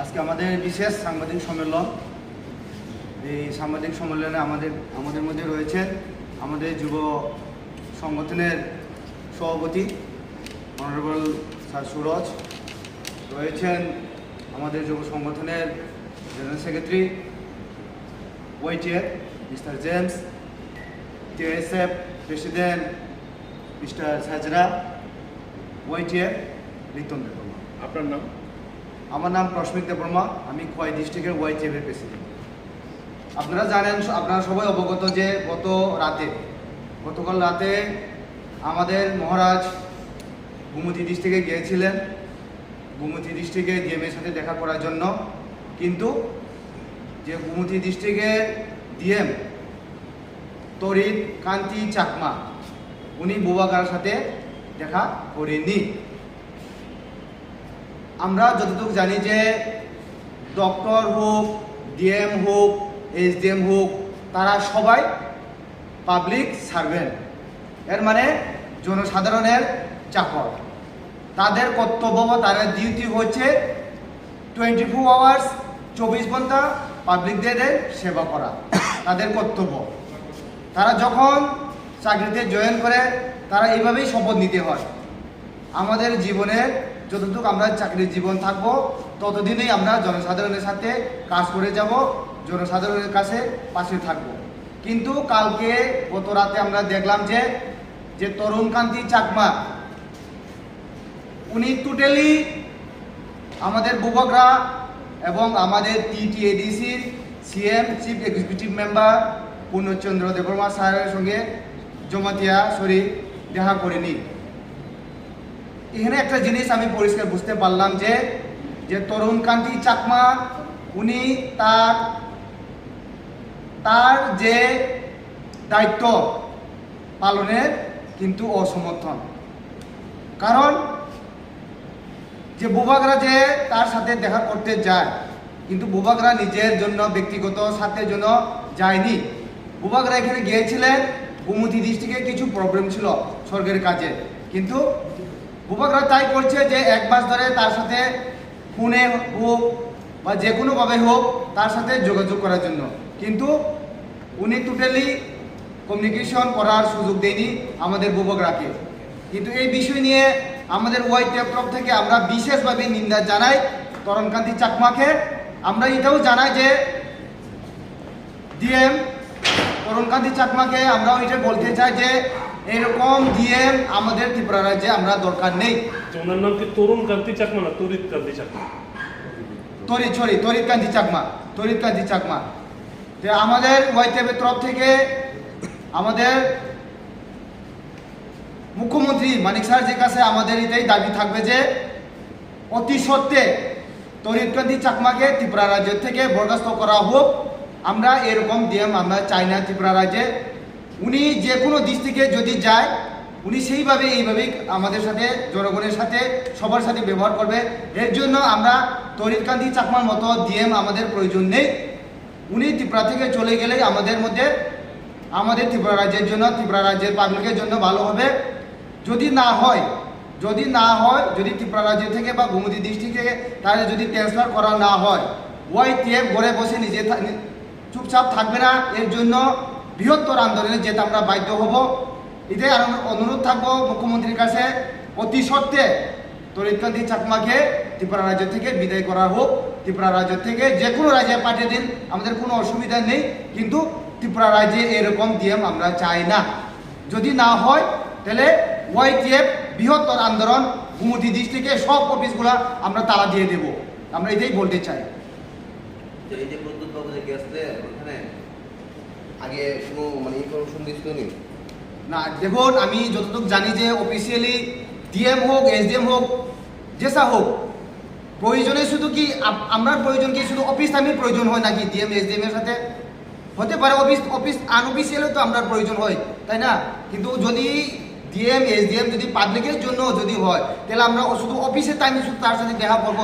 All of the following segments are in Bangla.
আজকে আমাদের বিশেষ সাংবাদিক সম্মেলন। এই সাংবাদিক সম্মেলনে আমাদের আমাদের মধ্যে রয়েছে আমাদের যুব সংগঠনের সভাপতি অনারেবল স্যার সুরজ। রয়েছেন আমাদের যুব সংগঠনের general secretary YTF mister James TSF president mister Sajra YTF Ritan Debbarma আপনার নাম? আমার নাম প্রস্মিত দেবর্মা আমি খোয়াই ডিস্ট্রিক্টের ওয়াই চেভের প্রেসিডেন্ট আপনারা জানেন আপনারা সবাই অবগত যে গত রাতে গতকাল রাতে আমাদের মহারাজ গুমতি ডিস্ট্রিক্টে গিয়েছিলেন। গুমতি ডিস্ট্রিক্টে ডিএমের সাথে দেখা করার জন্য। কিন্তু যে গুমতি ডিস্ট্রিক্টের ডিএম তরিত কান্তি চাকমা, উনি বুবাগার সাথে দেখা করেনি আমরা যতটুকু জানি যে ডক্টর হোক ডিএম হোক এসডিএম হোক, তারা সবাই পাবলিক সার্ভেন্ট এর মানে জনসাধারণের চাকর। তাদের কর্তব্য বা তাদের ডিউটি হচ্ছে টোয়েন্টি ফোর আওয়ার্স চব্বিশ ঘণ্টা পাবলিকদের সেবা করা, তাদের কর্তব্য। তারা যখন চাকরিতে জয়েন করে, তারা এইভাবেই শপথ নিতে হয়। আমাদের জীবনের যতটুকু আমরা চাকরির জীবন থাকব, ততদিনই আমরা জনসাধারণের সাথে কাজ করে যাব, জনসাধারণের কাছে পাশে থাকব। কিন্তু কালকে গত রাতে আমরা দেখলাম যে যে তরুণকান্তি চাকমা, উনি টোটালি আমাদের বুবকরা এবং আমাদের টিটিএডিসির CM, chief executive member Purnachandra Debbarma স্যারের সঙ্গে জমাতিয়া শরীর দেখা করেনি। এখানে একটা জিনিস আমি পরিষ্কার বুঝতে পারলাম যে যে তরুণ কান্তি চাকমা, উনি তার তার যে দায়িত্ব পালনের কিন্তু অসমর্থন। কারণ যে বুবাগরা যে তার সাথে দেখা করতে যায়, কিন্তু বুবাগরা নিজের জন্য, ব্যক্তিগত স্বার্থের জন্য যায়নি। বুবাগরা এখানে গিয়েছিলেন, গুমতি ডিস্ট্রিক্টে কিছু প্রবলেম ছিল স্বর্গের কাজে। কিন্তু বুবাকরা তাই করছে যে এক মাস ধরে তার সাথে ফোনে হোক বা যে কোনোভাবে হোক, তার সাথে যোগাযোগ করার জন্য। কিন্তু উনি টোটালি কমিউনিকেশন করার সুযোগ দেয়নি আমাদের বুবকরাকে কিন্তু এই বিষয় নিয়ে আমাদের ওয়াই তরফ থেকে আমরা বিশেষভাবে নিন্দা জানাই তরণকান্তি চাকমাকে। আমরা এটাও জানাই যে ডিএম তরুণকান্তি চাকমাকে আমরাও এটা বলতে চাই যে এরকম ডিএম আমাদের ত্রিপুরা রাজ্যে আমরা দরকার নেই। আচ্ছা, ওনার নাম কি তরুণ কান্তি চাকমা না তরিত কান্তি চাকমা? তরিৎ সরি তরিৎ কান্তি চাকমা তরিৎ কান্তি চাকমা। যে আমাদের ওয়াইটেপের তরফ থেকে আমাদের মুখ্যমন্ত্রী মানিক স্যারজির কাছে আমাদের এটাই দাবি থাকবে যে, অতি সত্ত্বে তরিৎকান্তি চাকমাকে ত্রিপুরা রাজ্যের থেকে বরখাস্ত করা হোক। আমরা এরকম ডিএম আমরা চাই না ত্রিপুরা রাজ্যে। উনি যে কোনো ডিস্ট্রিক্টে যদি যায়, উনি সেইভাবে এইভাবেই আমাদের সাথে, জনগণের সাথে, সবার সাথে ব্যবহার করবে। এর জন্য আমরা তরিৎকান্তি চাকমার মতো ডিএম আমাদের প্রয়োজন নেই। উনি ত্রিপুরা থেকে চলে গেলেই আমাদের মধ্যে, আমাদের ত্রিপুরা রাজ্যের জন্য, ত্রিপুরা রাজ্যের পাবলিকের জন্য ভালো হবে। যদি না হয়, যদি না হয়, যদি ত্রিপুরা রাজ্য থেকে বা গোমতী ডিস্ট্রিক্ট থেকে তাহলে যদি ট্রান্সফার করা না হয় ওয়াই টিএফ ঘরে বসে নিজে চুপচাপ থাকবে না, এর জন্য বৃহত্তর আন্দোলনে যেতে আমরা বাধ্য হব। এটাই আনো- অনুরোধ থাকব মুখ্যমন্ত্রীর কাছে। অতি সত্ত্বে তরিৎকান্তি চাকমাকে ত্রিপুরা রাজ্য থেকে বিদায় করা হোক। ত্রিপুরা রাজ্য থেকে যে কোনো রাজ্যে পাঠিয়ে দিন, আমাদের কোনো অসুবিধা নেই। কিন্তু ত্রিপুরা রাজ্যে এরকম ডিএম আমরা চাই না। যদি না হয়, তাহলে ওয়াইটিএফ বৃহত্তর আন্দোলন গুমতি ডিস্ট্রিক্টে সব অফিসগুলো আমরা তালা দিয়ে দেব। আমরা এটাই বলতে চাই। তো এই যে প্রদ্যুৎ বাবু যে গেছিলেন ওখানে আগে কোনো মানে ইনফরমেশন নি? না দেখুন আমি যতটুকু জানি যে অফিসিয়ালি ডিএম হোক এসডিএম হোক যেসা হোক প্রয়োজনে শুধু কি আমরা প্রয়োজন কি শুধু অফিস আমি প্রয়োজন হয় নাকি ডিএম এসডিএম এর সাথে? হতে পারে অফিস অফিস আনঅফিসিয়ালও তো আমরা প্রয়োজন হয় তাই না? কিন্তু যদি ডিএম এসডিএম যদি পাবলিকের জন্য যদি হয় তাহলে আমরা শুধু অফিসের টাইমে শুধু তার সাথে দেখা করব।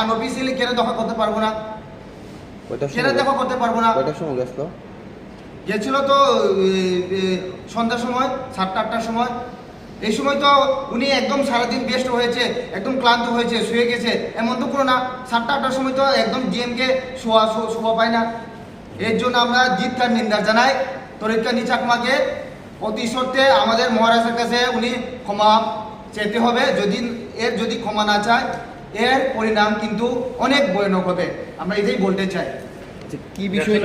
আনঅফিসিয়ালি কেন দেখা করতে পারব না? কেন দেখা করতে পারব না? কয়টার সময় গেছিল গেছিল তো সন্ধ্যার সময় সাতটা আটটার সময়। এই সময় তো উনি একদম সারাদিন বেস্ট হয়েছে একদম ক্লান্ত হয়েছে শুয়ে গেছে। এমন তো কোনো না সাতটা আটটার সময় তো একদম ডিএমকে শোয়া শোয়া পায় না। এর জন্য আমরা জিতকার নিন্দা জানাই। তরিৎকান্দি চাকমাকে অতি সত্ত্বে আমাদের মহারাজের কাছে উনি ক্ষমা চেতে হবে। যদি এর যদি ক্ষমা না চায় এর পরিণাম কিন্তু অনেক ভয়ানক হবে। আমরা এটাই বলতে চাই। কি বিষয়?